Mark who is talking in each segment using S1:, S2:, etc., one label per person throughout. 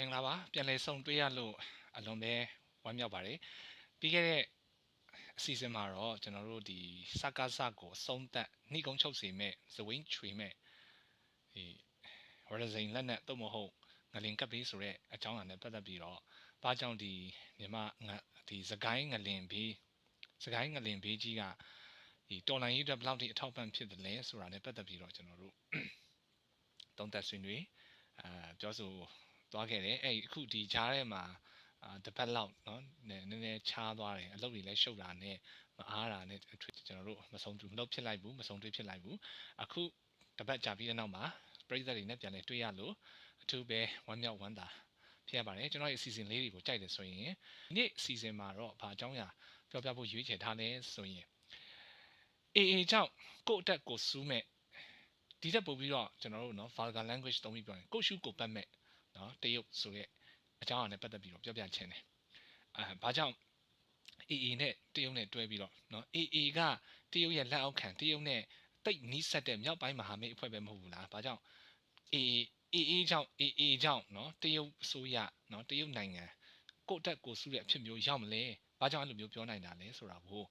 S1: မင်္ဂလာပါပြန်လည်ဆုံတွေ့ရလို့အလွန်ပဲဝမ်းမြောက်ပါတယ်ပြီးခဲ့တဲ့အစီအစဉ်မှာတော့ကျွန်တော်တို့ဒီစကားစကိုအဆုံးသက်နှိကုံးချုပ်စီမဲ့ဇဝင်းချွေမဲ့ဒီဝရဇိန်လက်နဲ့တော့မဟုတ်ငလင်ကပ်ပြီးဆိုတဲ့အကြောင်းအရာနဲ့ပတ်သက်ပြီးတော့ဘာကြောင့်ဒီမြန်မာငဒီစကိုင်းငလင်ဘေးစကိုင်းငလင်ဘေးကြီးကဒီတော်လိုင်းရေးအတွက်ဘယ်လောက်ထိအထောက်ပံ့ဖြစ်တယ်လဲဆိုတာနဲ့ပတ်သက်ပြီးတော့ကျွန်တော်တို့သုံးသပ်ဆွေးနွေးအာပြောဆို သွားခဲ့တယ်အဲ့အခုဒီကြားထဲမှာအာတစ်ပတ်လောက်เนาะနည်းနည်းချားသွားတယ်အလုပ်တွေလည်းရှုပ်တာနဲ့မအားတာနဲ့ကျွန်တော်တို့မဆုံးတူမလုပ်ဖြစ်လိုက်ဘူးမဆုံးတွေ့ဖြစ်လိုက်ဘူးအခုတစ်ပတ်ကြာပြီးတဲ့နောက်မှာပြည်သက်တွေနဲ့ပြန်လဲတွေ့ရလို့အထူးပဲဝမ်းမြောက်ဝမ်းသာဖြစ်ရပါတယ်ကျွန်တော်ရဲ့အစီအစဉ်လေးတွေကိုကြိုက်တယ်ဆိုရင်ဒီနေ့အစီအစဉ်မှာတော့ဘာအကြောင်းအရာပြောပြဖို့ရွေးချယ်ထားလဲဆိုရင်အေအေကြောင့်ကိုယ့်အတက်ကိုစူးမဲ့ဒီတက်ပို့ပြီးတော့ကျွန်တော်တို့เนาะ vulgar language သုံးပြီးပြောရင်ကိုရှုကိုပတ်မဲ့ နော်တရုတ်ဆိုတဲ့အကြောင်းအရာနဲ့ပတ်သက်ပြီးတော့ပြောပြချင်တယ်အဲဘာကြောင့် AA နဲ့တရုတ်နဲ့တွဲပြီးတော့နော် AA ကတရုတ်ရဲ့လက်အောက်ခံတရုတ်နဲ့တိတ်နီးစပ်တဲ့မြောက်ပိုင်းမဟာမိတ်အဖွဲ့ပဲမဟုတ်ဘူးလားဘာကြောင့် AA AA ကြောင့် AA ကြောင့်နော်တရုတ်အစိုးရနော်တရုတ်နိုင်ငံကိုတက်ကိုစုတဲ့အဖြစ်မျိုးရောက်မလဲဘာကြောင့်အဲ့လိုမျိုးပြောနိုင်တာလဲဆိုတာကို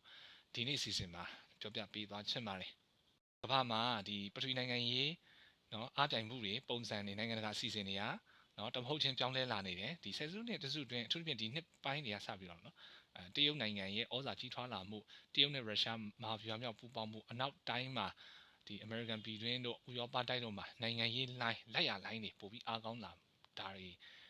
S1: ဒီနေ့စီစဉ်မှာပြောပြပေးသွားချင်ပါတယ်ကမ္ဘာမှာဒီပထဝီနိုင်ငံရေးနော်အားပြိုင်မှုတွေပုံစံနေနိုင်ငံတကာအစီအစဉ်တွေက နော်တမဟုတ်ချင်းပြောင်းလဲလာနေတယ်ဒီဆယ်စုနှစ်တစုတွင်အထူးသဖြင့်ဒီနှစ်ပိုင်းတွေကစပြီးတော့နော်အဲတရုတ်နိုင်ငံရဲ့ဩဇာကြီးထွားလာမှုတရုတ်နဲ့ရုရှားမဟာဗျူဟာမြောက်ပူးပေါင်းမှုအနောက်တိုင်းမှာဒီ American ပြည်တွင်းတို့ဥရောပတိုက်တို့မှာနိုင်ငံရေးလိုင်းလက်ရလိုင်းတွေပို့ပြီးအားကောင်းလာဒါတွေ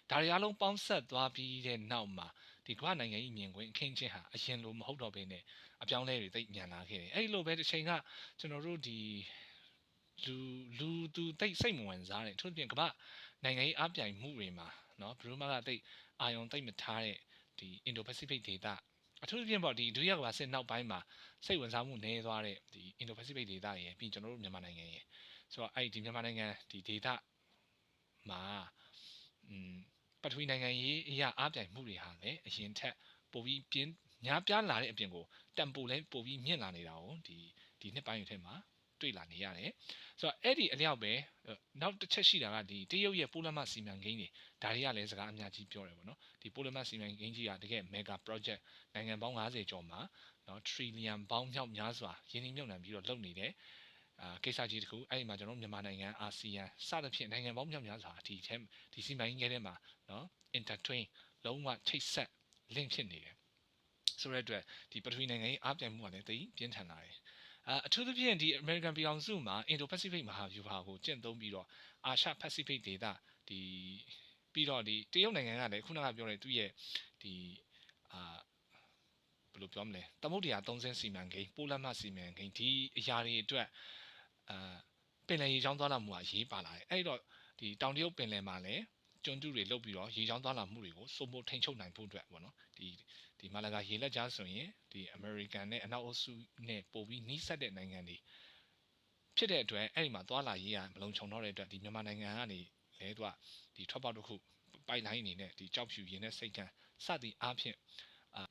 S1: ဒါတွေအားလုံးပေါင်းဆက်သွားပြီးတဲ့နောက်မှာဒီကမ္ဘာနိုင်ငံကြီးမြင်ကွင်းအခင်းချင်းဟာအရင်လိုမဟုတ်တော့ဘဲနဲ့အပြောင်းလဲတွေသိညံလာခဲ့တယ်အဲ့ဒီလိုပဲတစ်ချိန်ကကျွန်တော်တို့ဒီလူလူသူတိတ်စိတ်မဝင်စားတဲ့သူပြင်ကမ္ဘာ နိုင်ငံရေးအပြိုင်မှုတွေမှာเนาะဘရူးမာကတိတ်အာယုံတိတ်မထားတဲ့ဒီ Indo-Pacific ဒေသအထူးသဖြင့်ပေါ့ဒီဒုတိယကမ္ဘာစစ်နောက်ပိုင်းမှာစိတ်ဝင်စားမှုနည်းသွားတဲ့ဒီ Indo-Pacific ဒေသရယ်ပြီးကျွန်တော်တို့မြန်မာနိုင်ငံရယ်ဆိုတော့အဲ့ဒီမြန်မာနိုင်ငံဒီဒေသမှာอืมပထဝီနိုင်ငံရေးအရာအပြိုင်မှုတွေဟာလည်းအရင်ထက်ပိုပြီးပြင်းညားပြားလာတဲ့အပြင်ကိုတန်ပိုလဲပိုပြီးမြင့်လာနေတာကိုဒီဒီနှစ်ပိုင်းထဲမှာ တွေ့လာနေရတယ်ဆိုတော့အဲ့ဒီအလျောက်ပဲနောက်တစ်ချက်ရှိတာကဒီတရုတ်ရဲ့ပိုလမစီမံကိန်းတွေဒါတွေကလည်းစကားအများကြီးပြောတယ်ပေါ့နော်ဒီပိုလမစီမံကိန်းကြီးကတကယ် mega project နိုင်ငံပေါင်း90ကျော်မှာနော် trillion ပေါင်းမြောက်များစွာရင်းနှီးမြှုပ်နှံပြီးတော့လုပ်နေတယ်အာကိစ္စကြီးတခုအဲ့ဒီမှာကျွန်တော်မြန်မာနိုင်ငံအာဆီယံစသဖြင့်နိုင်ငံပေါင်းမြောက်များစွာဒီထဲဒီစီမံကိန်းထဲမှာနော် intertwin လုံးဝချိတ်ဆက် link ဖြစ်နေတယ်ဆိုတဲ့အတွက်ဒီပထဝီနိုင်ငံရေးအားပြိုင်မှုကလည်းတိတ်ပြင်းထန်လာတယ် အထူးသဖြင့်ဒီ American ပြည်အောင်စုမှာ Indo-Pacific မဟာဗျူဟာကိုကျင့်သုံးပြီးတော့အာရှ Pacific ဒေသဒီပြီးတော့ဒီတရုတ်နိုင်ငံကလည်းခုနကပြောတဲ့သူ့ရဲ့ဒီအာဘယ်လိုပြောမလဲသမုဒ္ဒရာသုံးဆင်းစီမံကိန်းပိုလမစီမံကိန်းဒီအရာတွေအတွက်အာပင်လယ်ရေချောင်းသွားလာမှုကရေးပါလာတယ်အဲ့တော့ဒီတောင်တရုတ်ပင်လယ်မှာလည်း ကျွန်းတူတွေလုတ်ပြီးတော့ရေချောင်းသွားလာမှုတွေကိုစုံမို့ထိန်ချုပ်နိုင်ဖို့အတွက်ပေါ့နော်ဒီဒီမာလာဂါရေလက်ကြားဆိုရင်ဒီ American နဲ့အနောက်အုပ်စုနဲ့ပို့ပြီးနှီးစပ်တဲ့နိုင်ငံတွေဖြစ်တဲ့အတွက်အဲ့ဒီမှာသွားလာရေးရမလုံခြုံတော့တဲ့အတွက်ဒီမြန်မာနိုင်ငံကနေလဲသူကဒီထွက်ပေါက်တစ်ခုပိုက်လိုင်းအနေနဲ့ဒီကြောက်ဖြူရင်းနဲ့စိတ်ကန်းစသည်အားဖြင့်အာ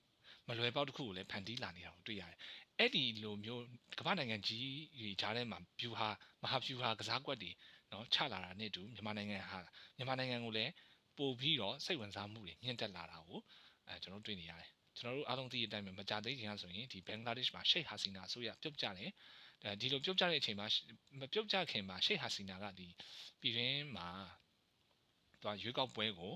S1: မလွယ်ပေါက်တစ်ခုကိုလည်းဖန်တီးလာနေတာကိုတွေ့ရတယ်။အဲ့ဒီလိုမျိုးကမ္ဘာနိုင်ငံကြီးတွေကြားထဲမှာဗျူဟာမဟာဗျူဟာကစားကွက်တွေ နော်ချလာတာနဲ့တူမြန်မာနိုင်ငံဟာမြန်မာနိုင်ငံကိုလည်းပို့ပြီးတော့စိတ်ဝင်စားမှုတွေမြင့်တက်လာတာကိုအဲကျွန်တော်တွေ့နေရတယ်ကျွန်တော်တို့အားလုံးသိတဲ့အတိုင်းပဲမကြသေးခင်ကဆိုရင်ဒီဘင်္ဂလားဒေ့ရှ်မှာရှိတ်ဟာစီနာအစိုးရပြုတ်ကျတယ်ဒီလိုပြုတ်ကျတဲ့အချိန်မှာမပြုတ်ကျခင်မှာရှိတ်ဟာစီနာကဒီပြည်တွင်းမှာသူရွေးကောက်ပွဲကို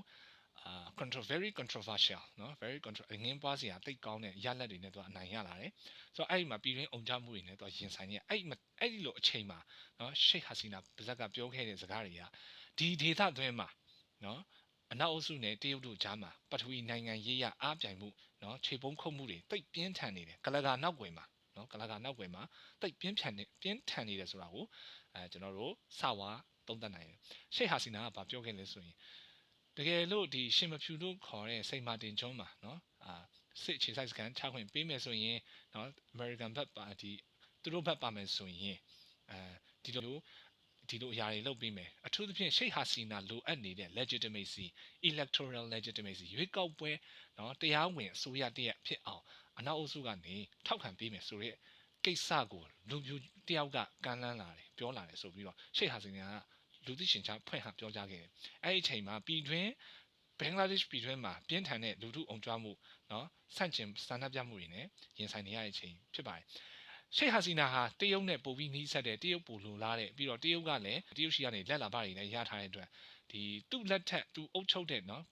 S1: အာ control very controversial เนาะ very control အငင်းပွားစရာတိတ်ကောင်းတဲ့ရလက်တွေနဲ့သူအနိုင်ရလာတယ်ဆိုတော့အဲ့ဒီမှာပြည်တွင်းအုံကြမှုတွေနဲ့သူရင်ဆိုင်နေအဲ့ဒီအဲ့ဒီလိုအချိန်မှာเนาะရှိတ်ဟာစီနာပါဇက်ကပြောခဲ့တဲ့စကားတွေကဒီဒေသအတွင်းမှာเนาะအနောက်အုပ်စုနဲ့တရုတ်တို့ကြားမှာပထဝီနိုင်ငံရေးရအားပြိုင်မှုเนาะခြေပုံးခုတ်မှုတွေတိတ်ပြင်းထန်နေတယ်ကလကာနောက်ွယ်မှာเนาะကလကာနောက်ွယ်မှာတိတ်ပြင်းထန်နေပြင်းထန်နေတယ်ဆိုတာကိုအဲကျွန်တော်တို့စဝါသုံးသပ်နိုင်တယ်ရှေ့ဟာစီနာကဗာပြောခဲ့လဲဆိုရင် တကယ်လို့ဒီရှင်မဖြူတို့ခေါ်တဲ့စိတ်မာတင်ကျွန်းမှာเนาะအာစစ်ခြေဆိုင်စကန်ချခွင့်ပေးမယ်ဆိုရင်เนาะ American ဘက်ပါဒီသူတို့ဘက်ပါမယ်ဆိုရင်အဲဒီလိုဒီလိုအရာတွေလုပ်ပြီးမယ်အထူးသဖြင့်ရှိတ်ဟာစီနာလိုအပ်နေတဲ့ legitimacy electoral legitimacy ရွေးကောက်ပွဲเนาะတရားဝင်အစိုးရတရက်ဖြစ်အောင်အနောက်အုပ်စုကနေထောက်ခံပေးမယ်ဆိုတဲ့ကိစ္စကိုလူပြူတယောက်ကကမ်းလှမ်းလာတယ်ပြောလာတယ်ဆိုပြီးတော့ရှိတ်ဟာစီနာက လူသိရှင်ချဖွင့်ဟပြောကြားခဲ့တယ်အဲ့ဒီအချိန်မှာပြည်တွင်းဘင်္ဂလားဒေ့ရှ်ပြည်တွင်းမှာပြင်းထန်တဲ့လူထုအုံကြွမှုနော်ဆန့်ကျင်စံနှပြမှုတွေနဲ့ရင်ဆိုင်နေရတဲ့အချိန်ဖြစ်ပါတယ်ရှေ့ဟာစီနာဟာတရုတ်နဲ့ပိုပြီးနှီးဆက်တဲ့တရုတ်ပူလိုလားတဲ့ပြီးတော့တရုတ်ကလည်းတရုတ်ရှိကနေလက်လာပါတွေလည်းရထားတဲ့အတွက်ဒီသူ့လက်ထက်သူအုပ်ချုပ်တဲ့နော်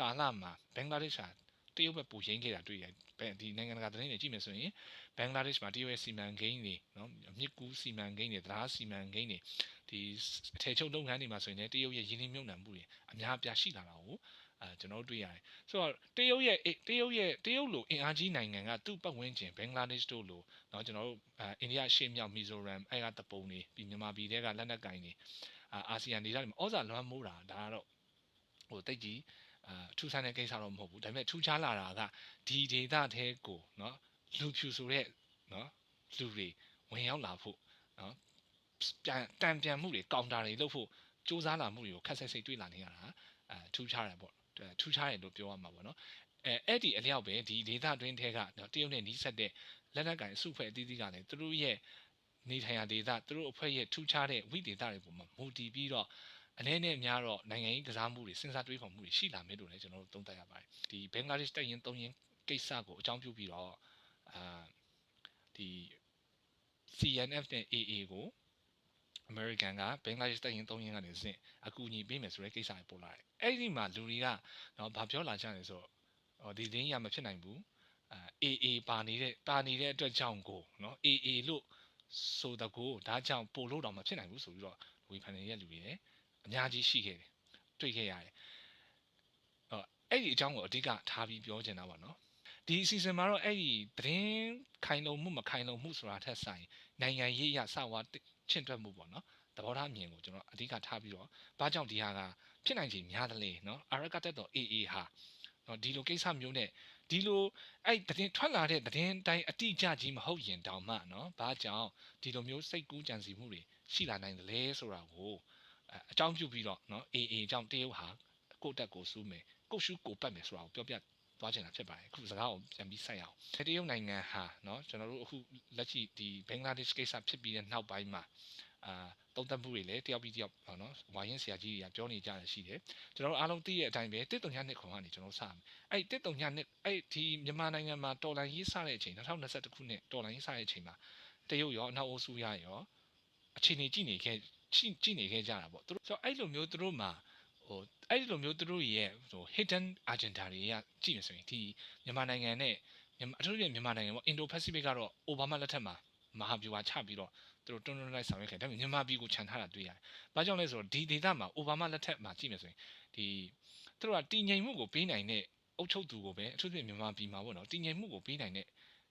S1: ကာလမှာဘင်္ဂလားဒေ့ရှ်ဟာတရုတ်ဘက်ပူရင်းခဲ့တာတွေ့ရတယ်ဒီနိုင်ငံတကာသတင်းတွေကြည့်မယ်ဆိုရင်ဘင်္ဂလားဒေ့ရှ်မှာတရုတ်ရဲ့စီမံကိန်းတွေနော်မြစ်ကူးစီမံကိန်းတွေတရားစီမံကိန်းတွေ ဒီအထည်ချုပ်လုပ်ငန်းတွေမှာဆိုရင်လည်းတရုတ်ရဲ့ရင်းနှီးမြှုပ်နှံမှုတွေအများအပြားရှိလာတာကိုအဲကျွန်တော်တို့တွေ့ရတယ်ဆိုတော့တရုတ်ရဲ့တရုတ်ရဲ့တရုတ်လိုအင်အားကြီးနိုင်ငံကသူ့ပတ်ဝန်းကျင်ဘင်္ဂလားဒေ့ရှ်တို့လိုเนาะကျွန်တော်တို့အဲအိန္ဒိယရှေ့မြောက်မီဇိုရမ်အဲကတပုံတွေပြီးမြန်မာပြည်တဲကလက်နက်ကင်တွေအာဆီယံဒေသတွေမှာဩဇာလွှမ်းမိုးတာဒါကတော့ဟိုတိတ်ကြီးအာထူးဆန်းတဲ့ကိစ္စတော့မဟုတ်ဘူးဒါပေမဲ့ထူးခြားလာတာကဒီဒေသထဲကိုเนาะလူဖြူဆိုတဲ့เนาะလူတွေဝင်ရောက်လာဖို့เนาะ ပြန်တံပြန်မှုတွေကောင်တာတွေလုပ်ဖို့စူးစမ်းလာမှုတွေကိုခက်ဆက်စိတ်တွေ့လာနေရတာအဲထူးခြားတယ်ပေါ့ထူးခြားတယ်လို့ပြောရမှာပေါ့နော်အဲအဲ့ဒီအလျောက်ပဲဒီဒေသတွင်းထဲကတရုတ်နဲ့နီးစပ်တဲ့လက်နက်ကင်အစုဖွဲ့အသီးသီးကလည်းသူတို့ရဲ့နေထိုင်ရာဒေသသူတို့အဖွဲ့ရဲ့ထူးခြားတဲ့ဝိဒေသတွေပေါ်မှာမူတည်ပြီးတော့အနေနဲ့များတော့နိုင်ငံရေးကစားမှုတွေစဉ်းစားတွေးခေါ်မှုတွေရှိလာမယ်လို့လည်းကျွန်တော်တို့သုံးသပ်ရပါတယ်ဒီဘင်္ဂလားဒေ့ရှ်တိုက်ရင်သုံးရင်ကိစ္စကိုအကြောင်းပြုပြီးတော့အာဒီ CNF နဲ့ AA ကို American ကဘင်္ဂလားဒေ့ရှ်တိုက်ရင်သုံးရင်ကနေစဉ်အကူအညီပေးမယ်ဆိုတဲ့ကိစ္စတွေပေါ်လာတယ်အဲ့ဒီမှာလူတွေကနော်ဘာပြောလာကြလဲဆိုတော့ဒီတင်းရမဖြစ်နိုင်ဘူးအဲ AA ပါနေတဲ့ပါနေတဲ့အတွက်ကြောင့်ကိုနော် AA လို့ဆိုတကူဒါကြောင့်ပို့လို့တော့မဖြစ်နိုင်ဘူးဆိုပြီးတော့ဝေဖန်နေတဲ့လူတွေလည်းအများကြီးရှိခဲ့တယ်တွေ့ခဲ့ရတယ်အော်အဲ့ဒီအကြောင်းကိုအဓိကထားပြီးပြောချင်တာပါနော်ဒီအစီအစဉ်မှာတော့အဲ့ဒီသတင်းခိုင်လုံမှုမခိုင်လုံမှုဆိုတာထက်ဆိုင်နိုင်ငံရေးအရစဝါ ချင့်တွက်မှုပေါ့နော်သဘောထားမြင်ကိုကျွန်တော်အဓိကထားပြီးတော့ဘာကြောင့်ဒီဟာကဖြစ်နိုင်ခြေများတယ်လေနော်အာရကတက်တော့ AA ဟာနော်ဒီလိုကိစ္စမျိုးနဲ့ဒီလိုအဲ့တည်ထွက်လာတဲ့တည်င်းတိုင်းအတိအကျကြီးမဟုတ်ရင်တောင်မှနော်ဘာကြောင့်ဒီလိုမျိုးစိတ်ကူးကြံစီမှုတွေရှိလာနိုင်တယ်လဲဆိုတာကိုအကြောင်းပြုပြီးတော့နော် AA အကြောင်းတရုတ်ဟာကိုတက်ကိုစူးမယ်ကိုရှုကိုပတ်မယ်ဆိုတာကိုပြောပြ သွားချင်တာဖြစ်ပါတယ်အခုစကားကိုပြန်ပြီးဆက်ရအောင်တရုတ်နိုင်ငံဟာเนาะကျွန်တော်တို့အခုလက်ရှိဒီဘင်္ဂလားဒေ့ရှ်ကိစ္စဖြစ်ပြီးတဲ့နောက်ပိုင်းမှာအာသုံးသပ်မှုတွေလည်းတယောက်ပြီးတယောက်ပေါ့နော်ဝါရင်ဆရာကြီးတွေကပြောနေကြရရှိတယ်ကျွန်တော်တို့အားလုံးသိတဲ့အတိုင်းပဲတစ်တုံညနှစ်ခွန်ကနေကျွန်တော်စမယ်အဲ့တစ်တုံညနှစ်အဲ့ဒီမြန်မာနိုင်ငံမှာတော်လန်ရေးစတဲ့အချိန်2021ခုနှစ်တော်လန်ရေးစတဲ့အချိန်မှာတရုတ်ရောအနောက်အိုးစုရရောအခြေအနေကြည့်နေခဲ့ကြည့်နေခဲ့ကြတာပေါ့သူတို့ဆိုအဲ့လိုမျိုးသူတို့မှာ ဟိုအဲ့ဒီလိုမျိုးသူတို့ရဲ့ဟို hidden agenda တွေကကြည့်နေဆိုရင်ဒီမြန်မာနိုင်ငံနဲ့မြန်မာအထူးဖြင့်မြန်မာနိုင်ငံပေါ့ Indo-Pacific ကတော့အိုဘားမားလက်ထက်မှာမဟာဗျူဟာချပြီးတော့သူတို့တွန်းတွန်းလိုက်ဆောင်ရွက်ခဲ့ဒါပေမဲ့မြန်မာပြည်ကိုခြံထားတာတွေ့ရတယ်။ဘာကြောင့်လဲဆိုတော့ဒီဒေသမှာအိုဘားမားလက်ထက်မှာကြည့်မယ်ဆိုရင်ဒီသူတို့ကတည်ငြိမ်မှုကိုပေးနိုင်တဲ့အုပ်ချုပ်သူကိုပဲအထူးသဖြင့်မြန်မာပြည်မှာပေါ့နော်တည်ငြိမ်မှုကိုပေးနိုင်တဲ့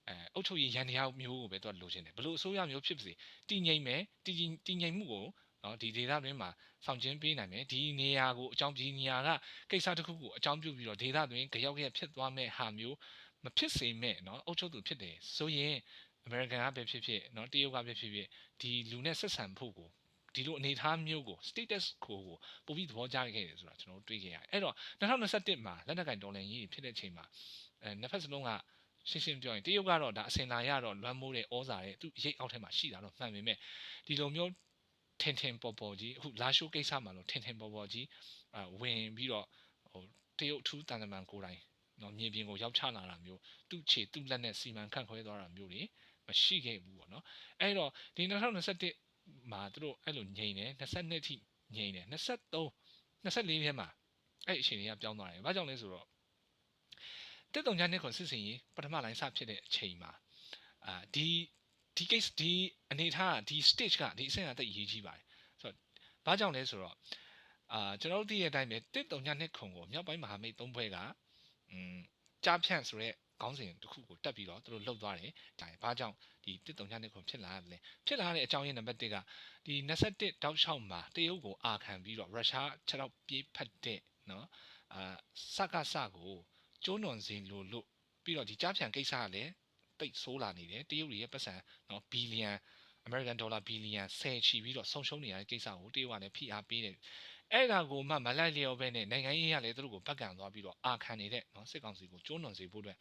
S1: အဲအုပ်ချုပ်ရေးရန်တရားမျိုးကိုပဲသူကလိုချင်တယ်ဘလို့အစိုးရမျိုးဖြစ်ပါစေတည်ငြိမ်မယ်တည်တည်ငြိမ်မှုကို နော်ဒီ data တွင်မှာဆောင်ကျင်းပေးနိုင်မယ်ဒီနေရာကိုအကြောင်းဒီနေရာကကိစ္စတစ်ခုကိုအကြောင်းပြုပြီးတော့ data တွင်ကြောက်ရက်ဖြစ်သွားမဲ့ဟာမျိုးမဖြစ်စေမဲ့နော်အုပ်ချုပ်သူဖြစ်တယ်ဆိုရင်အမေရိကန်ကပဲဖြစ်ဖြစ်နော်တရုတ်ကပဲဖြစ်ဖြစ်ဒီလူနဲ့ဆက်ဆံဖို့ကိုဒီလိုအနေအထားမျိုးကို status ကိုကိုပုံပြီးသဘောကျခဲ့တယ်ဆိုတာကျွန်တော်တွေ့ခဲ့ရတယ်အဲ့တော့2021မှာလက်နက်ကင်ဒေါ်လာရင်းဖြစ်တဲ့အချိန်မှာအဲနှစ်ဖက်စလုံးကရှင်းရှင်းပြောရင်တရုတ်ကတော့ဒါအစင်လာရတော့လွမ်းမိုးတဲ့ဩဇာတဲ့သူရိတ်အောက်ထဲမှာရှိတာတော့မှန်ပေမဲ့ဒီလိုမျိုး ထင်ထင်ပေါ်ပေါ်ကြီးအခုလာရှိုးကိစ္စမှာလို့ထင်ထင်ပေါ်ပေါ်ကြီးအဝင်ပြီးတော့ဟိုတရုတ်ထူးတန်တမန်ကိုယ်တိုင်နော်မြေပြင်ကိုရောက်ချလာတာမျိုးသူ့ခြေသူ့လက်နဲ့စီမံခန့်ခွဲသွားတာမျိုးတွေမရှိခဲ့ဘူးပေါ့နော်အဲ့တော့ဒီ2021မှာသူတို့အဲ့လိုငြိမ်တယ်22ထိငြိမ်တယ်23 24ထဲမှာအဲ့အချိန်တွေကပြောင်းသွားတယ်ဘာကြောင့်လဲဆိုတော့တက်တုံညာနှစ်ခွန်စစ်စင်ကြီးပထမလိုင်းစဖြစ်တဲ့အချိန်မှာအာဒီ ဒီ case ဒီအနေထားဒီ stage ကဒီအဆင့်ကတိတ်အရေးကြီးပါတယ်ဆိုတော့ဘာကြောင့်လဲဆိုတော့အာကျွန်တော်တို့သိတဲ့အတိုင်းပဲတက်တုံညာနှစ်ခွန်ကိုမြောက်ပိုင်းမဟာမိတ်သုံးဘွဲကอืมကြားဖြန့်ဆိုတဲ့ခေါင်းစဉ်တစ်ခုကိုတက်ပြီးတော့သူတို့လှုပ်သွားတယ်ဒါဘာကြောင့်ဒီတစ်တုံညနှစ်ခုဖြစ်လာတယ်ဖြစ်လာတဲ့အကြောင်းရင်းနံပါတ်1ကဒီ21တောက်လျှောက်မှာတရုတ်ကိုအာခံပြီးတော့ရုရှားခြေထောက်ပြေးဖက်တဲ့နော်အာစကစကိုကျိုးနွန်စီလိုလို့ပြီးတော့ဒီကြားဖြန်ကိစ္စကလည်း တိတ်ဆိုးလာနေတယ်တရုတ်တွေရဲ့ပတ်စံနော်ဘီလီယံ American dollar billion ဆယ်ချီပြီးတော့ဆုံးရှုံးနေရတဲ့ကိစ္စကိုတရုတ်ကလည်းဖိအားပေးတယ်။အဲ့ဒါကိုမှမလိုက်လျော်ပဲနဲ့နိုင်ငံရေးရလည်းသူတို့ကိုပတ်ကံသွားပြီးတော့အာခံနေတဲ့နော်စစ်ကောင်စီကိုကျုံးနှွန်စေဖို့အတွက်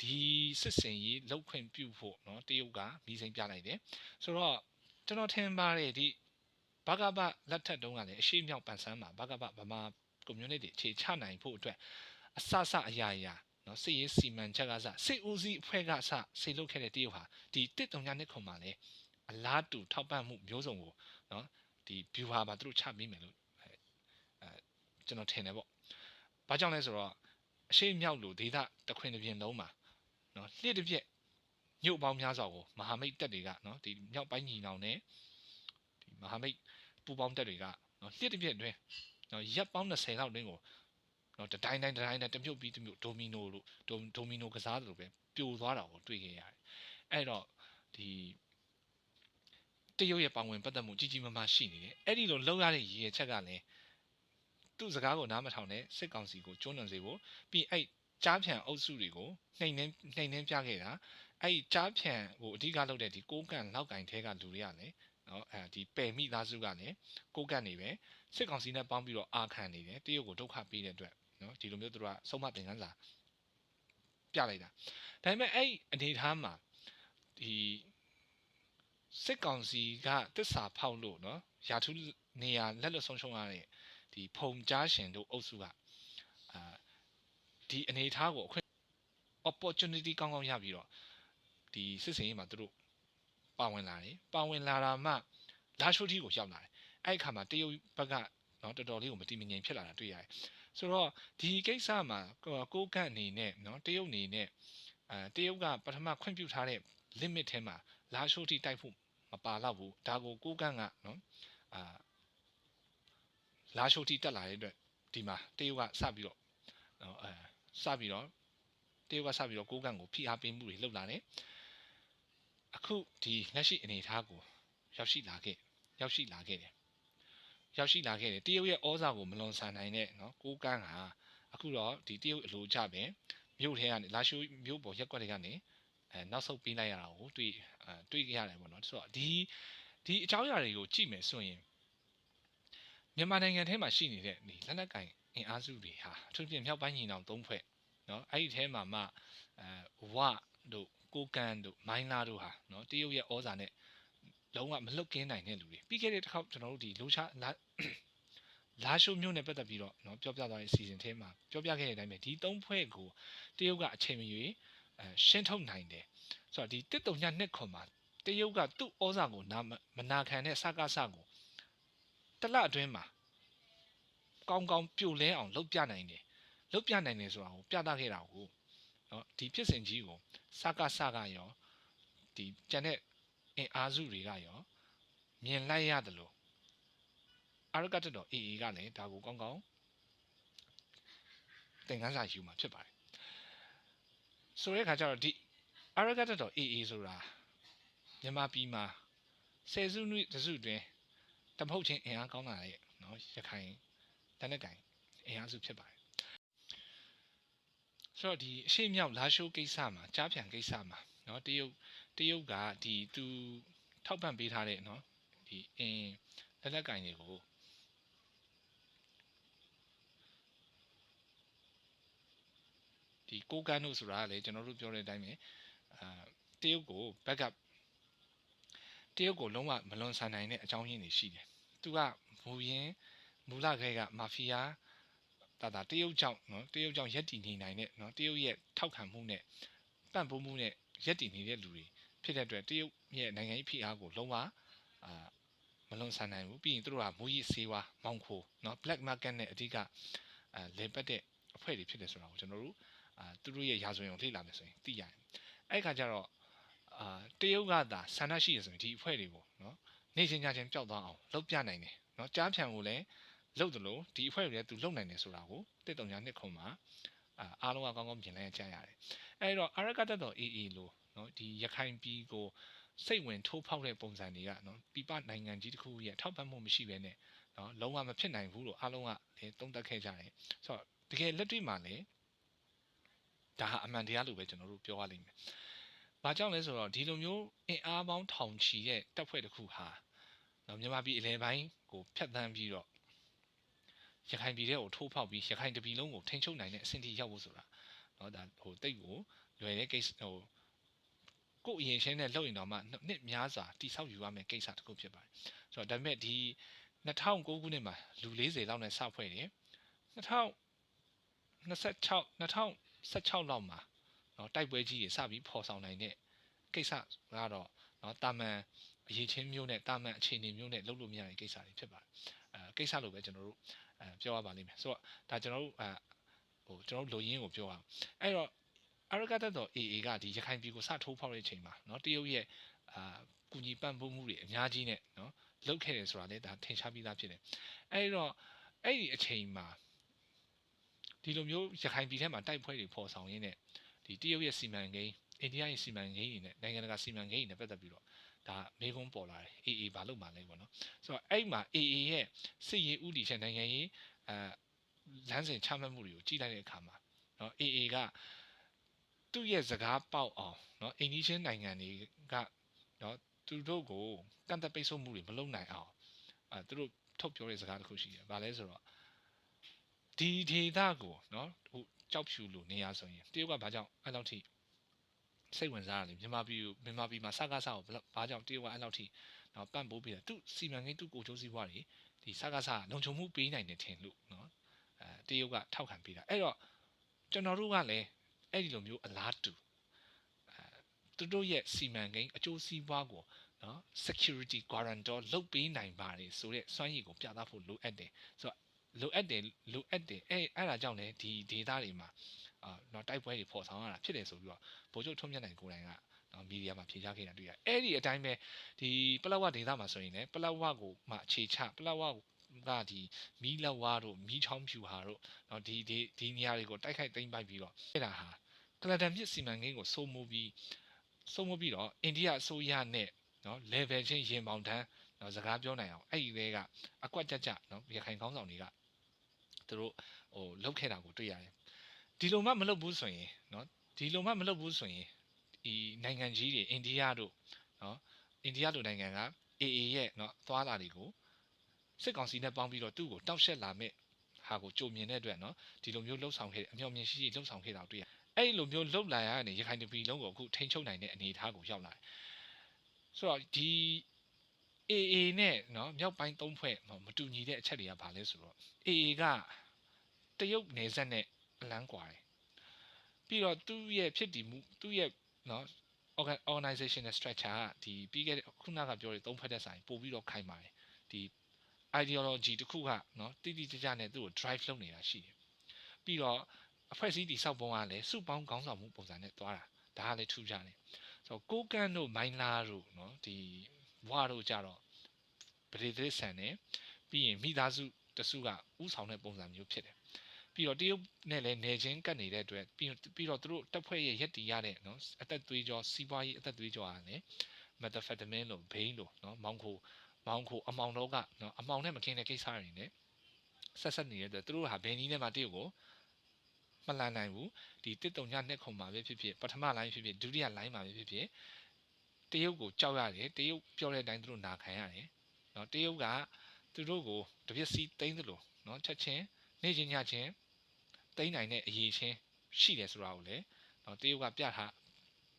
S1: ဒီစစ်စင်ကြီးလောက်ခွင့်ပြုဖို့နော်တရုတ်ကမိစိမ့်ပြလိုက်တယ်။ဆိုတော့ကျွန်တော်ထင်ပါတယ်ဒီဘဂဗလက်ထက်တုန်းကလည်းအရှိမြောက်ပန်ဆန်းမှာဘဂဗဗမာ community ခြေချနိုင်ဖို့အတွက်အဆအဆအရာရာ နော်စစ်ရေးစီမံချက်ကစစစ်ဦးစီးအဖွဲ့ကစဆေလုပ်ခဲ့တဲ့တရုတ်ဟာဒီတစ်တုံညာနှစ်ခုမှလည်းအလားတူထောက်ပံ့မှုမျိုးစုံကိုနော်ဒီ view ဟာမှာသူတို့ချပေးမယ်လို့အဲကျွန်တော်ထင်တယ်ပေါ့။ဘာကြောင့်လဲဆိုတော့အရှိမြောက်လို့ဒေသတခွင်တစ်ပြင်လုံးမှာနော်လှစ်တစ်ပြက်ညို့ပေါင်းများစွာကိုမဟာမိတ်တပ်တွေကနော်ဒီမြောက်ပိုင်းညီနောင်နဲ့ဒီမဟာမိတ်ပူပေါင်းတပ်တွေကနော်လှစ်တစ်ပြက်အတွင်းနော်ရပ်ပေါင်း20လောက်တွင်းကို နော်တတိုင်းတိုင်းတတိုင်းတိုင်းတစ်မြုပ်ပြီးတစ်မြုပ်ဒိုမီနိုလို့ဒိုမီနိုကစားတယ်လို့ပဲပြိုသွားတာကိုတွေ့ခဲ့ရတယ်။အဲ့တော့ဒီတရုတ်ရဲ့ပါဝင်ပတ်သက်မှုကြီးကြီးမားမားရှိနေတယ်။အဲ့ဒီလိုလောက်ရတဲ့ရည်ရွယ်ချက်ကလည်းသူ့စကားကိုနားမထောင်တဲ့စစ်ကောင်စီကိုကျွန်းနံစီကိုပြီးအဲ့ကြားဖြန့်အုပ်စုတွေကိုနှိမ်နှင်းနှိမ်နှင်းပြခဲ့တာအဲ့ဒီကြားဖြန့်ကိုအဓိကလုပ်တဲ့ဒီကိုးကန်လောက်ကင်ထဲကလူတွေကလည်းနော်အဲဒီပယ်မိသားစုကလည်းကိုးကန်နေပဲစစ်ကောင်စီနဲ့ပေါင်းပြီးတော့အာခံနေတယ်တရုတ်ကိုဒုက္ခပေးတဲ့အတွက် နော်ဒီလိုမျိုးသူတို့ကဆုံးမတင်ကန်းစာပြလိုက်တာဒါပေမဲ့အဲ့အနေထားမှာဒီစစ်ကောင်စီကတစ္ဆာဖောက်လို့နော်ရာထူးနေရာလက်လွတ်ဆုံးရှုံးရတဲ့ဒီဖုံကြားရှင်တို့အုပ်စုကအာဒီအနေထားကိုအခွင့် opportunity ကောင်းကောင်းရပြီးတော့ဒီစစ်စင်ရေးမှာသူတို့ပါဝင်လာတယ်ပါဝင်လာတာမှလာရှိုးတီကိုရောက်လာတယ်အဲ့ဒီခါမှာတရုတ်ဘက်ကနော်တော်တော်လေးကိုမတိမငြိမ်ဖြစ်လာတာတွေ့ရတယ် ဆိုတော့ဒီကိစ္စမှာကိုကန့်အနေနဲ့နော်တရုတ်အနေနဲ့အဲတရုတ်ကပထမခွင့်ပြုထားတဲ့ limit ထဲမှာလာရှိုးတီတိုက်ဖို့မပါတော့ဘူးဒါကိုကိုကန့်ကနော်အာလာရှိုးတီတက်လာတဲ့အတွက်ဒီမှာတရုတ်ကစပြီးတော့နော်အဲစပြီးတော့တရုတ်ကစပြီးတော့ကိုကန့်ကိုဖိအားပေးမှုတွေလုပ်လာတယ်အခုဒီလက်ရှိအနေအထားကိုရောက်ရှိလာခဲ့ရောက်ရှိလာခဲ့တယ် ရောက်ရှိလာခဲ့တယ်တရုတ်ရဲ့ဩဇာကိုမလွန်ဆန်နိုင်တဲ့နော်ကိုကန်းကအခုတော့ဒီတရုတ်အလိုကြပဲမြို့ထဲကနေလာရှိုးမြို့ပေါ်ရက်ွက်တွေကနေအဲနောက်ဆုတ်ပေးလိုက်ရတာကိုတွေ့အဲတွေ့ကြရတယ်ပေါ့နော်ဆိုတော့ဒီဒီအကြောင်းအရာတွေကိုကြည့်မယ်ဆိုရင်မြန်မာနိုင်ငံထဲမှာရှိနေတဲ့ဒီလက်နက်ကင်အင်အားစုတွေဟာအထူးဖြင့်မြောက်ပိုင်းညီနောင်သုံးဖွဲ့နော်အဲ့ဒီထဲမှာမှအဲဝတို့ကိုကန်တို့မိုင်းလာတို့ဟာနော်တရုတ်ရဲ့ဩဇာနဲ့ လုံးဝမလွတ်ကင်းနိုင်တဲ့လူတွေပြီးခဲ့တဲ့တစ်ခေါက်ကျွန်တော်တို့ဒီလှူချလာလာရှိုးမျိုးနဲ့ပတ်သက်ပြီးတော့နော်ပြောပြသွားတဲ့အစီအစဉ်ထဲမှာပြောပြခဲ့တဲ့အတိုင်းပဲဒီသုံးဖွဲ့ကိုတရုတ်ကအချိန်မရွေးအဲရှင်းထုတ်နိုင်တယ်ဆိုတော့ဒီတစ်တုံညနှစ်ခွန်မှာတရုတ်ကသူ့ဩဇာကိုနာမနာခံတဲ့စကားစကိုတလအတွင်းမှာကောင်းကောင်းပြိုလဲအောင်လုပ်ပြနိုင်တယ်လုပ်ပြနိုင်တယ်ဆိုတာကိုပြသခဲ့တာကိုနော်ဒီဖြစ်စဉ်ကြီးကိုစကားစကားရောဒီကျန်တဲ့ အင်အားစုတွေကရောမြင်လိုက်ရတယ်လို့အာရကတတော် AA ကလည်းဒါကိုကောင်းကောင်းသင်ခန်းစာယူမှာဖြစ်ပါတယ်ဆိုတဲ့အခါကျတော့ဒီအာရကတတော် AA ဆိုတာမြန်မာပြည်မှာဆယ်စုနှစ်တစုတွင်တမဟုတ်ချင်းအင်အားကောင်းလာရဲ့နော်ရခိုင်တနက်ကင်အင်အားစုဖြစ်ပါတယ်ဆိုတော့ဒီအရှိမြောက်လာရှိုးကိစ္စမှာကြားပြန်ကိစ္စမှာနော်တရုတ် တရုတ်ကဒီသူထောက်ပံ့ပေးထားတဲ့နော်ဒီအင်းလက်လက်ကင်တွေကိုဒီကိုကန်တို့ဆိုတာကလည်းကျွန်တော်တို့ပြောတဲ့အတိုင်းပဲအာတရုတ်ကို backup တရုတ်ကိုလုံးဝမလွန်ဆန်နိုင်တဲ့အကြောင်းရင်းတွေရှိတယ်။သူကမူရင်းမူလခဲကမာဖီးယားတာတာတရုတ်ကြောင့်နော်တရုတ်ကြောင့်ရက်တည်နေနိုင်တဲ့နော်တရုတ်ရဲ့ထောက်ခံမှုနဲ့ပံ့ပိုးမှုနဲ့ရက်တည်နေတဲ့လူတွေ ဖြစ်တဲ့အတွက်တရုတ်ရဲ့နိုင်ငံရေးဖိအားကိုလုံးဝအာမလွန်ဆန်နိုင်ဘူးပြီးရင်တို့ကမူရည်စေးဝါမောင်ခိုနော် black market နဲ့အဓိကအဲလည်ပတ်တဲ့အဖွဲ့တွေဖြစ်တယ်ဆိုတာကိုကျွန်တော်တို့အာသူတို့ရဲ့ရာဇဝင်ကိုလေ့လာမယ်ဆိုရင်သိရတယ်အဲ့ခါကျတော့အာတရုတ်ကသာဆန္ဒရှိရဆိုရင်ဒီအဖွဲ့တွေကိုနော်နေချင်းညချင်းပျောက်သွားအောင်လုပ်ပြနိုင်တယ်နော်ကြားဖြံကိုလည်းလုပ်တယ်လို့ဒီအဖွဲ့တွေလည်းသူလုပ်နိုင်တယ်ဆိုတာကိုတစ်တုံညာနှစ်ခုမှာအာအားလုံးကကောင်းကောင်းမြင်လဲကြရတယ်အဲ့တော့အာရကတတော်အေးအေးလို့ နော်ဒီရခိုင်ပြည်ကိုစိတ်ဝင်ထိုးဖောက်တဲ့ပုံစံတွေကနော်ပြပနိုင်ငံကြီးတစ်ခုရဲ့ထောက်ပံ့မှုမရှိဘဲနဲ့နော်လုံးဝမဖြစ်နိုင်ဘူးလို့အားလုံးကလည်းသုံးသပ်ခဲ့ကြတယ်ဆိုတော့တကယ်လက်တွေ့မှာလည်းဒါဟာအမှန်တရားလို့ပဲကျွန်တော်တို့ပြောရလိမ့်မယ်။ဘာကြောင့်လဲဆိုတော့ဒီလိုမျိုးအင်အားပေါင်းထောင်ချီတဲ့တပ်ဖွဲ့တစ်ခုဟာနော်မြန်မာပြည်အလဲပိုင်းကိုဖျက်ဆီးပြီးတော့ရခိုင်ပြည်ထဲကိုထိုးဖောက်ပြီးရခိုင်တပြည်လုံးကိုထိန်းချုပ်နိုင်တဲ့အဆင့်ထိရောက်ဖို့ဆိုတာနော်ဒါဟိုတိတ်ကိုလွယ်တဲ့ case ဟို ကို့အရင်ရှင်းနဲ့လောက်ရင်တော့မှနှစ်များစွာတိဆောက်ယူရမယ့်ကိစ္စတစ်ခုဖြစ်ပါတယ်ဆိုတော့ဒါပေမဲ့ဒီ2009ခုနှစ်မှာလူ40လောက်နဲ့စဖွဲ့တယ် 2026 2016လောက်မှာเนาะတိုက်ပွဲကြီးတွေစပြီးပေါ်ဆောင်နိုင်တဲ့ကိစ္စကတော့เนาะတာမန်အရေးချင်းမျိုးနဲ့တာမန်အခြေအနေမျိုးနဲ့လုပ်လို့မရတဲ့ကိစ္စတွေဖြစ်ပါတယ်အဲကိစ္စလို့ပဲကျွန်တော်တို့အဲပြောရပါလိမ့်မယ်ဆိုတော့ဒါကျွန်တော်တို့အဲဟိုကျွန်တော်တို့လူရင်းကိုပြောအောင်အဲ့တော့ အရကတတော် AA ကဒီရခိုင်ပြည်ကိုစထိုးဖောက်တဲ့အချိန်မှာเนาะတရုတ်ရဲ့အာကူညီပံ့ပိုးမှုတွေအများကြီးနဲ့เนาะလုပ်ခဲ့တယ်ဆိုတာလည်းဒါထင်ရှားပြီးသားဖြစ်တယ်အဲ့တော့အဲ့ဒီအချိန်မှာဒီလိုမျိုးရခိုင်ပြည်ထဲမှာတိုက်ပွဲတွေပေါ်ဆောင်ရင်းနဲ့ဒီတရုတ်ရဲ့စီမံကိန်းအိန္ဒိယရဲ့စီမံကိန်းတွေနဲ့နိုင်ငံတကာစီမံကိန်းတွေနဲ့ပတ်သက်ပြီးတော့ဒါမေကွန်းပေါ်လာတယ် AA ဘာလို့မှလဲပေါ့နော်ဆိုတော့အဲ့မှာ AA ရဲ့စစ်ရေးဥတီချက်နိုင်ငံရေးအဲလမ်းစဉ်ချမှတ်မှုတွေကိုကြည့်လိုက်တဲ့အခါမှာเนาะ AA က သူ့ရဲ့စကားပေါက်အောင်เนาะအိန္ဒိချင်းနိုင်ငံတွေကเนาะသူတို့ကိုကန့်သက်ပိတ်ဆို့မှုတွေမလုပ်နိုင်အောင်အဲသူတို့ထုတ်ပြောတဲ့စကားတစ်ခုရှိတယ်။ဘာလဲဆိုတော့ဒီဒေတာကိုနော်ဟိုကြောက်ဖြူလို့နေရဆိုရင်တရုတ်ကဘာကြောင့်အဲ့လောက်ထိစိတ်ဝင်စားရလဲမြန်မာပြည်မြန်မာပြည်မှာစကားစားကိုဘာကြောင့်တရုတ်ကအဲ့လောက်ထိနော်ပန့်ပိုးပြီးတာသူစီမံကိန်းသူကိုချိုးစည်းပွားတွေဒီစကားစားလုံခြုံမှုပေးနိုင်တယ်ထင်လို့နော်အဲတရုတ်ကထောက်ခံပေးတာအဲ့တော့ကျွန်တော်တို့ကလည်း အဲ့ဒီလိုမျိုးအလားတူအဲသူတို့ရဲ့စီမံကိန်းအကျိုးစီးပွားကိုနော် security guarantor လုပ်ပေးနိုင်ပါတယ်ဆိုတဲ့စွမ်းရည်ကိုပြသဖို့လိုအပ်တယ်ဆိုတော့လိုအပ်တယ်လိုအပ်တယ်အဲအဲ့ဒါကြောင့်လည်းဒီ data တွေမှာအာတော့တိုက်ပွဲတွေပေါ်ဆောင်ရတာဖြစ်တယ်ဆိုပြီးတော့ဗိုလ်ချုပ်ထုံးမြတ်နိုင်ကိုယ်တိုင်ကနော်မီဒီယာမှာဖြေချခဲ့တာတွေ့ရအဲ့ဒီအတိုင်းပဲဒီပလောဝဒေသမှာဆိုရင်လည်းပလောဝကိုမှအခြေချပလောဝ ကဒီမီးလဝါတို့မီးချောင်းဖြူဟာတို့เนาะဒီဒီဒီနေရာတွေကိုတိုက်ခိုက်သိမ်းပိုက်ပြီးတော့အဲ့ဒါဟာကလဒန်မြစ်စီမံကိန်းကိုစိုးမိုးပြီးစိုးမိုးပြီးတော့အိန္ဒိယအစိုးရနဲ့เนาะ level ချင်းရင်ပေါင်တန်းเนาะစကားပြောနိုင်အောင်အဲ့ဒီတွေကအကွက်ကြကြเนาะရခိုင်ကောင်းဆောင်တွေကသူတို့ဟိုလုတ်ခဲ့တာကိုတွေ့ရတယ်ဒီလိုမှမလုပ်ဘူးဆိုရင်เนาะဒီလိုမှမလုပ်ဘူးဆိုရင်ဒီနိုင်ငံကြီးတွေအိန္ဒိယတို့เนาะအိန္ဒိယတို့နိုင်ငံက AA ရဲ့เนาะသွားလာတွေကို စစ်ကောင်စီနဲ့ပေါင်းပြီးတော့သူ့ကိုတောက်ဆက်လာမဲ့ဟာကိုကြုံမြင်တဲ့အတွက်နော်ဒီလိုမျိုးလှုပ်ဆောင်ခဲ့တဲ့အမြောက်မြင်ရှိရှိလှုပ်ဆောင်ခဲ့တာတွေ့ရအဲ့လိုမျိုးလှုပ်လာရတဲ့ရခိုင်တပြည်လုံးကိုအခုထိန်းချုပ်နိုင်တဲ့အနေအထားကိုရောက်လာတယ်ဆိုတော့ဒီ AA နဲ့နော်မြောက်ပိုင်းသုံးဖွဲ့မတူညီတဲ့အချက်တွေကဘာလဲဆိုတော့ AA ကတရုတ်နယ်စပ်နဲ့အလန်းကွာတယ်ပြီးတော့သူ့ရဲ့ဖြစ်တည်မှုသူ့ရဲ့နော် organization နဲ့ structure ကဒီပြီးခဲ့တဲ့ခုနကပြောတဲ့သုံးဖက်တဲ့ဆိုင်ပို့ပြီးတော့ခိုင်ပါတယ်ဒီ ideology တစ်ခုကနော်တိတိကျကျနဲ့သူ့ကို drive လုပ်နေတာရှိတယ်ပြီးတော့အဖွဲ့အစည်းတိဆောက်ပုံကလည်းစုပေါင်းခေါင်းဆောင်မှုပုံစံနဲ့သွားတာဒါကလည်းထူးခြားတယ်ဆိုတော့ကိုကန့်တို့မိုင်းလာတို့နော်ဒီဝါတို့ကြတော့ပရိသေဆန်နဲ့ပြီးရင်မိသားစုတစုကဥဆောင်တဲ့ပုံစံမျိုးဖြစ်တယ်ပြီးတော့တရုတ်နဲ့လည်းနေချင်းကတ်နေတဲ့အတွက်ပြီးပြီးတော့သူတို့တပ်ဖွဲ့ရဲ့ရက်တီရတဲ့နော်အသက်သွေးကြောစီးပွားရေးအသက်သွေးကြောအားလည်းမက်သဖက်တမင်းလို့ဘိန်းလို့နော်မောင်ခို မောင်ခိုအမောင်တော့ကနော်အမောင်နဲ့မကင်းတဲ့ကိစ္စတွေနဲ့ဆက်ဆက်နေတဲ့အတွက်သူတို့ဟာဘယ်နည်းနဲ့မှတရုတ်ကိုမလန်နိုင်ဘူးဒီတစ်တုံညနှစ်ခုမှာပဲဖြစ်ဖြစ်ပထမလိုင်းဖြစ်ဖြစ်ဒုတိယလိုင်းမှာပဲဖြစ်ဖြစ်တရုတ်ကိုကြောက်ရတယ်တရုတ်ပြောတဲ့အတိုင်းသူတို့နာခံရတယ်နော်တရုတ်ကသူတို့ကိုတပြက်စီသိမ်းသလိုနော်ချက်ချင်းနေချင်းညချင်းသိမ်းနိုင်တဲ့အရေးချင်းရှိတယ်ဆိုတာကိုလည်းနော်တရုတ်ကပြထား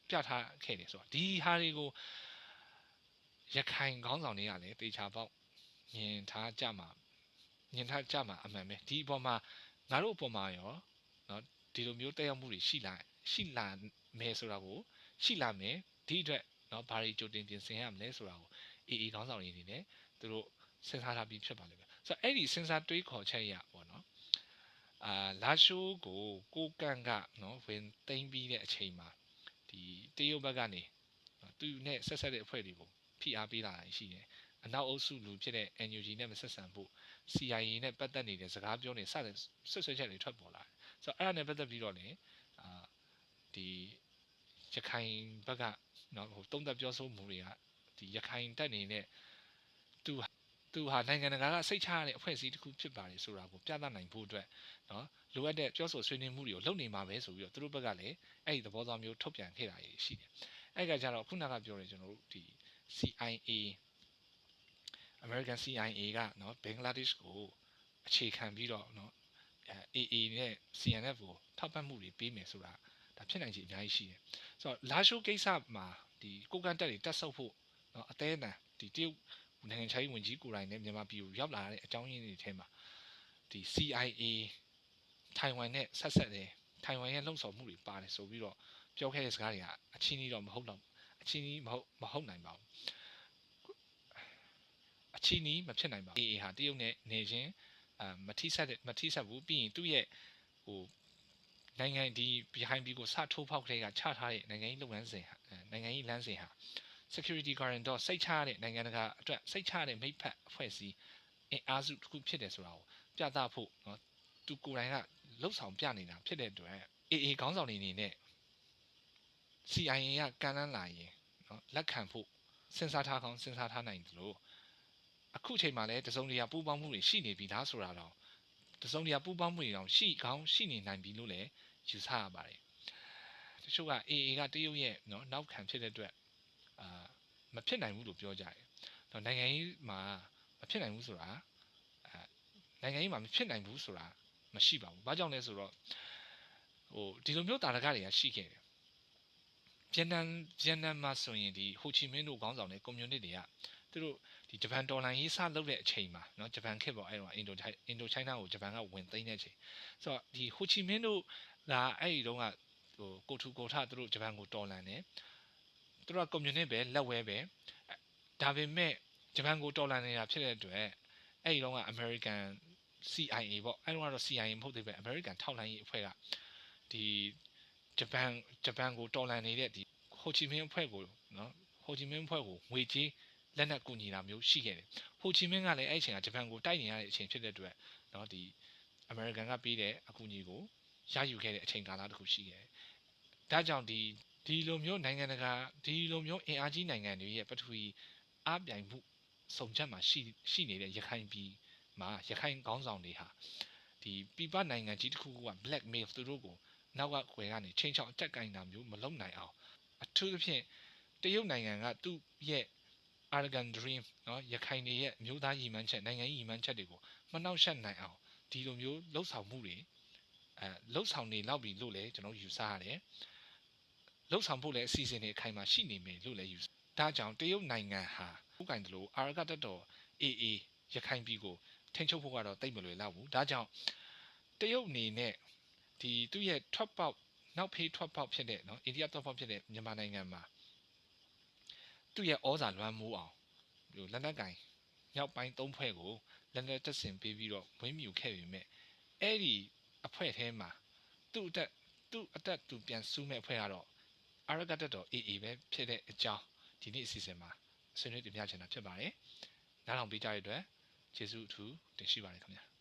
S1: ပြထားခဲ့တယ်ဆိုတော့ဒီဟာတွေကို ရခိုင်ခေါင်းဆောင်တွေကလည်းတေချာပေါက်မြင်ထားကြမှာမြင်ထားကြမှာအမှန်ပဲဒီအပေါ်မှာငါတို့အပေါ်မှာရောနော်ဒီလိုမျိုးတက်ရောက်မှုတွေရှိလာရှိလာမယ်ဆိုတာကိုရှိလာမယ်ဒီအတွက်နော်ဘာတွေကြိုတင်ပြင်ဆင်ရမလဲဆိုတာကိုအေးအေးခေါင်းဆောင်တွေအနေနဲ့သူတို့စဉ်းစားထားပြီးဖြစ်ပါလိမ့်မယ်ဆိုတော့အဲ့ဒီစဉ်းစားတွေးခေါ်ချက်ရပေါ့နော်အာလာရှိုးကိုကိုကန်ကနော်ဝင်သိမ်းပြီးတဲ့အချိန်မှာဒီတရုတ်ဘက်ကနေသူနဲ့ဆက်ဆက်တဲ့အဖွဲ့တွေကို ဖိအားပေးလာတာရှိတယ်အနောက်အုပ်စုလူဖြစ်တဲ့ NUG နဲ့မဆက်ဆံဖို့ CIA နဲ့ပတ်သက်နေတဲ့စကားပြောနေစတဲ့ဆွဆွချက်တွေထွက်ပေါ်လာတယ်ဆိုတော့အဲ့ဒါနဲ့ပတ်သက်ပြီးတော့လည်းအာဒီရခိုင်ဘက်ကနော်ဟိုတုံးသက်ပြောဆိုမှုတွေကဒီရခိုင်တက်နေတဲ့သူသူဟာနိုင်ငံတကာကစိတ်ချရတဲ့အဖွဲ့အစည်းတစ်ခုဖြစ်ပါတယ်ဆိုတာကိုပြသနိုင်ဖို့အတွက်နော်လိုအပ်တဲ့ပြောဆိုဆွေးနွေးမှုတွေကိုလုပ်နေမှာပဲဆိုပြီးတော့သူတို့ဘက်ကလည်းအဲ့ဒီသဘောသားမျိုးထုတ်ပြန်ခဲ့တာရှိတယ်။အဲ့ကကြတော့ခုနကပြောတယ်ကျွန်တော်တို့ဒီ CIA American CIA ကနော်ဘင်္ဂလားဒေ့ရှ်ကိုအခြေခံပြီးတော့နော် AA နဲ့ CNF ကိုထောက်ပံ့မှုတွေပေးမယ်ဆိုတာဒါဖြစ်နိုင်ချေအများကြီးရှိတယ်။ဆိုတော့လာရှိုးကိစ္စမှာဒီကိုကန်တက်တွေတက်ဆုပ်ဖို့နော်အသေးအတန်ဒီတရုတ်နိုင်ငံခြားရေးဝန်ကြီးကိုယ်တိုင်နဲ့မြန်မာပြည်ကိုရောက်လာတဲ့အကြောင်းရင်းတွေထဲမှာဒီ CIA ထိုင်ဝမ်နဲ့ဆက်ဆက်တယ်ထိုင်ဝမ်ရဲ့လှုပ်ဆောင်မှုတွေပါတယ်ဆိုပြီးတော့ပြောခဲ့တဲ့စကားတွေကအချင်းကြီးတော့မဟုတ်တော့ အချင်းကြီးမဟုတ်မဟုတ်နိုင်ပါဘူးအချင်းကြီးမဖြစ်နိုင်ပါဘူးအေးအေးဟာတရုတ်နဲ့နေချင်းအာမထိဆက်တဲ့မထိဆက်ဘူးပြီးရင်သူ့ရဲ့ဟိုနိုင်ငံဒီ behind ပြီးကိုစထိုးဖောက်ကလေးကချထားတဲ့နိုင်ငံရေးလုပ်ငန်းစဉ်ဟာနိုင်ငံရေးလမ်းစဉ်ဟာ security guarantee တော့စိတ်ချရတဲ့နိုင်ငံတကာအတွက်စိတ်ချရတဲ့မိဖက်အဖွဲ့အစည်းအင်အားစုတစ်ခုဖြစ်တယ်ဆိုတာကိုပြသဖို့เนาะသူကိုယ်တိုင်ကလှုပ်ဆောင်ပြနေတာဖြစ်တဲ့အတွက်အေအေခေါင်းဆောင်နေနေနဲ့ CIA ကကမ်းလှမ်းလာရင် နော်လက်ခံဖို့စဉ်းစားထားကောင်းစဉ်းစားထားနိုင်သလိုအခုချိန်မှာလည်းတစုံတရာပူပေါင်းမှုတွေရှိနေပြီလားဆိုတာတော့တစုံတရာပူပေါင်းမှုတွေတော့ရှိကောင်းရှိနေနိုင်ပြီလို့လည်းယူဆရပါတယ်တချို့က AA ကတရုတ်ရဲ့နော်နောက်ခံဖြစ်တဲ့အတွက်အာမဖြစ်နိုင်ဘူးလို့ပြောကြတယ်နော်နိုင်ငံရေးမှာမဖြစ်နိုင်ဘူးဆိုတာအာနိုင်ငံရေးမှာမဖြစ်နိုင်ဘူးဆိုတာမရှိပါဘူးဘာကြောင့်လဲဆိုတော့ဟိုဒီလိုမျိုးတာရကတွေကရှိခဲ့တယ် ဗီယက်နမ်ဗီယက်နမ်မှာဆိုရင်ဒီဟိုချီမင်းတို့ခေါင်းဆောင်တဲ့ကွန်မြူနစ်တွေကသူတို့ဒီဂျပန်တော်လှန်ရေးစလုပ်တဲ့အချိန်မှာเนาะဂျပန်ခေတ်ပေါ့အဲ့တော့အင်ဒိုအင်ဒိုချိုင်းနာကိုဂျပန်ကဝင်သိမ်းတဲ့အချိန်ဆိုတော့ဒီဟိုချီမင်းတို့ကအဲ့ဒီတုန်းကဟိုကိုထူကိုထသူတို့ဂျပန်ကိုတော်လှန်တယ်သူတို့ကကွန်မြူနစ်ပဲလက်ဝဲပဲဒါပေမဲ့ဂျပန်ကိုတော်လှန်နေတာဖြစ်တဲ့အတွက်အဲ့ဒီတော့ကအမေရိကန် CIA ပေါ့အဲ့တော့ကတော့ CIA မဟုတ်သေးပဲအမေရိကန်ထောက်လှမ်းရေးအဖွဲ့ကဒီ ဂျပန်ဂျပန်ကိုတော်လှန်နေတဲ့ဒီဟိုချီမင်းအဖွဲ့ကိုနော်ဟိုချီမင်းအဖွဲ့ကိုငွေကြေးလက်နက်ကူညီတာမျိုးရှိခဲ့တယ်ဟိုချီမင်းကလည်းအဲ့အချိန်ကဂျပန်ကိုတိုက်နေရတဲ့အချိန်ဖြစ်တဲ့အတွက်နော်ဒီအမေရိကန်ကပေးတဲ့အကူအညီကိုရယူခဲ့တဲ့အချိန်ကာလတစ်ခုရှိခဲ့တယ်ဒါကြောင့်ဒီဒီလိုမျိုးနိုင်ငံတကာဒီလိုမျိုးအင်အားကြီးနိုင်ငံတွေရဲ့ပထဝီအပြိုင်မှုစုံချက်မှာရှိရှိနေတဲ့ရခိုင်ပြည်မှာရခိုင်ခေါင်းဆောင်တွေဟာဒီပြပနိုင်ငံကြီးတစ်ခုက blackmail သူတို့ကို နောက်ကခွေကနေချင်းချောင်းအတက်ကင်တာမျိုးမလုပ်နိုင်အောင်အထူးသဖြင့်တရုတ်နိုင်ငံကသူ့ရဲ့ Aragon Dream နော်ရခိုင်တွေရဲ့မျိုးသားရည်မှန်းချက်နိုင်ငံရည်မှန်းချက်တွေကိုမနှောက်ယှက်နိုင်အောင်ဒီလိုမျိုးလှုပ်ဆောင်မှုတွေအဲလှုပ်ဆောင်နေလောက်ပြီလို့လည်းကျွန်တော်ယူဆရတယ်လှုပ်ဆောင်ဖို့လည်းအစီအစဉ်တွေအခိုင်အမာရှိနေမယ်လို့လည်းယူဆဒါကြောင့်တရုတ်နိုင်ငံဟာဥက္ကဋ္ဌတို့ Aragon တက်တော် AA ရခိုင်ပြည်ကိုထိန်းချုပ်ဖို့ကတော့တိတ်မလွယ်လောက်ဘူးဒါကြောင့်တရုတ်အနေနဲ့ ဒီသူ့ရဲ့ထွက်ပေါက်နောက်ဖေးထွက်ပေါက်ဖြစ်တဲ့နော်အိန္ဒိယထွက်ပေါက်ဖြစ်တဲ့မြန်မာနိုင်ငံမှာသူ့ရဲ့ဩဇာလွှမ်းမိုးအောင်ဟိုလက်နက်ကင်မြောက်ပိုင်းသုံးဖွဲ့ကိုလက်နက်တက်ဆင်ပေးပြီးတော့ဝင်းမြူခဲ့ပေမဲ့အဲ့ဒီအဖွဲ့ထဲမှာသူ့အတက်သူ့အတက်သူပြန်စူးမဲ့အဖွဲ့ကတော့အာရကတက်တော် AA ပဲဖြစ်တဲ့အကြောင်းဒီနေ့အစီအစဉ်မှာဆွေးနွေးတင်ပြချင်တာဖြစ်ပါတယ်။နားထောင်ပေးကြတဲ့အတွက်ကျေးဇူးအထူးတင်ရှိပါတယ်ခင်ဗျာ။